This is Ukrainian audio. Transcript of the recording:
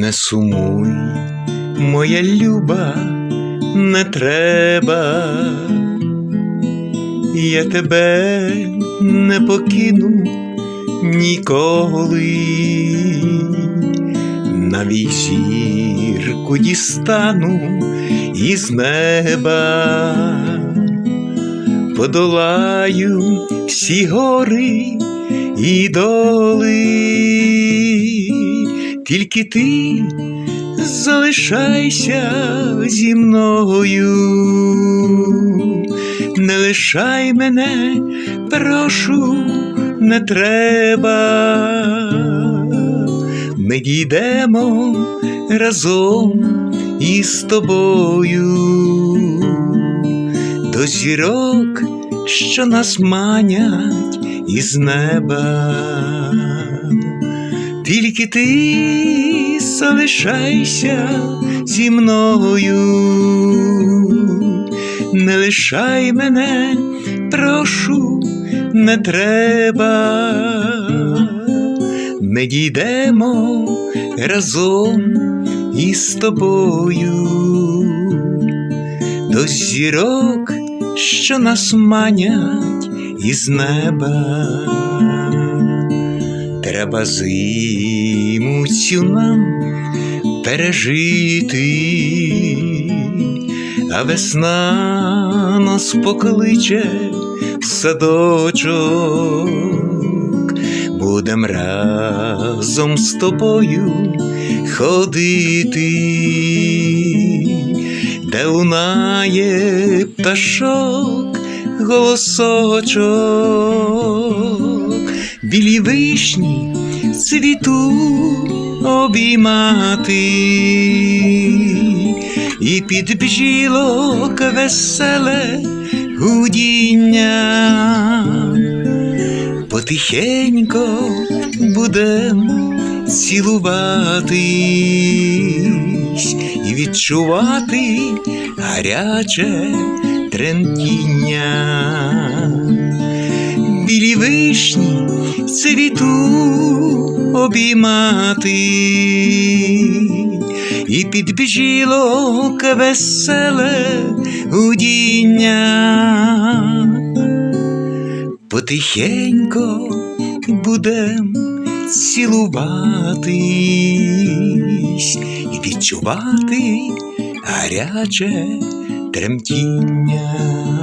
Не сумуй, моя люба, не треба, я тебе не покину ніколи, навіть зірку дістану із неба, подолаю всі гори і доли, тільки ти залишайся зі мною, не лишай мене, прошу, не треба, ми дійдемо разом із тобою. До зірок, що нас манять із неба, тільки ти залишайся зі мною, не лишай мене, прошу, не треба, ми дійдемо разом із тобою. До зірок, що нас манять із неба. Треба зиму цю нам пережити, а весна нас покличе в садочок, будем разом з тобою ходити, де лунає пташок голосочок, білі вишні цвіту обіймати, і під бжілок веселе гудіння, потихенько будем цілуватись і відчувати гаряче тремтіння. Білі вишні цвіту обіймати, і під бжілок веселе гудіння. Потихенько будем цілуватись і відчувати гаряче тремтіння.